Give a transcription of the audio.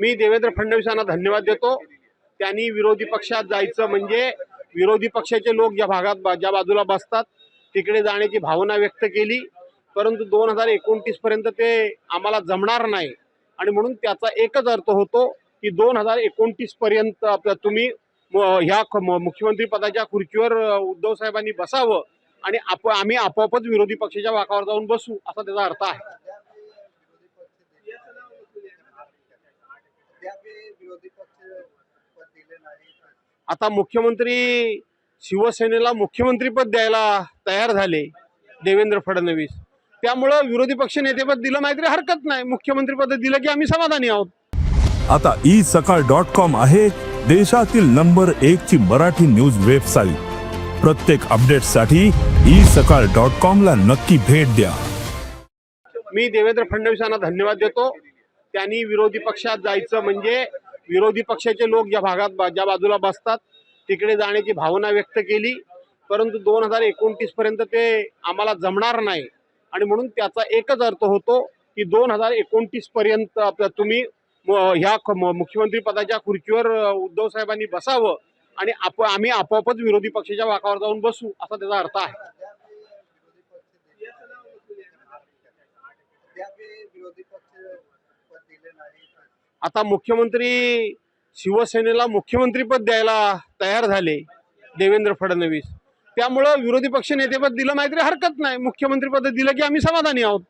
मी देवेंद्र फडणवीसांना धन्यवाद देतो. त्यांनी विरोधी पक्षात जायचं म्हणजे विरोधी पक्षाचे लोक ज्या भागात ज्या बाजूला बसतात तिकडे जाण्याची भावना व्यक्त केली. परंतु दोन हजार एकोणतीस पर्यंत ते आम्हाला जमणार नाही. आणि म्हणून त्याचा एकच अर्थ होतो की दोन हजार एकोणतीस पर्यंत आपलं तुम्ही म- ह्या ख- म- मुख्यमंत्री पदाच्या खुर्चीवर उद्धव साहेबांनी बसावं आणि आप आम्ही आपोआपच विरोधी पक्षाच्या वाकावर जाऊन बसू असा त्याचा अर्थ आहे विरोधी पक्ष पद दिले नाही आता मुख्यमंत्री शिवसेनेला मुख्यमंत्रीपद द्यायला तयार झाले देवेंद्र फडणवीस. त्यामुळं विरोधी पक्ष नेतेपद दिलं नाही तरी हरकत नाही. मुख्यमंत्रीपद दिलं की आम्ही समाधानी आहोत. आता ई सकाळ डॉट कॉम आहे देशातील नंबर एक ची मराठी न्यूज वेबसाईट. प्रत्येक अपडेटसाठी ई सकाळ डॉट कॉम ला नक्की भेट द्या. मी देवेंद्र फडणवीसांना धन्यवाद देतो. त्यांनी विरोधी पक्षात जायचं म्हणजे विरोधी पक्षाचे लोक ज्या भागात ज्या बाजूला बसतात तिकडे जाण्याची भावना व्यक्त केली. परंतु दोन हजार एकोणतीस पर्यंत ते आम्हाला जमणार नाही. आणि म्हणून त्याचा एकच अर्थ होतो की दोन हजार एकोणतीस पर्यंत तुम्ही ह्या मुख्यमंत्री पदाच्या खुर्चीवर उद्धव साहेबांनी बसावं आणि आप आम्ही आपोआपच विरोधी पक्षाच्या वाकावर जाऊन बसू असा त्याचा अर्थ आहे. विरोधी पक्ष आता मुख्यमंत्री शिवसेनेला मुख्यमंत्रीपद द्यायला तयार झाले देवेंद्र फडणवीस. त्यामुळं विरोधी पक्ष नेतेपद दिलं नाही तरी हरकत नाही. मुख्यमंत्रीपद दिलं की आम्ही समाधानी आहोत.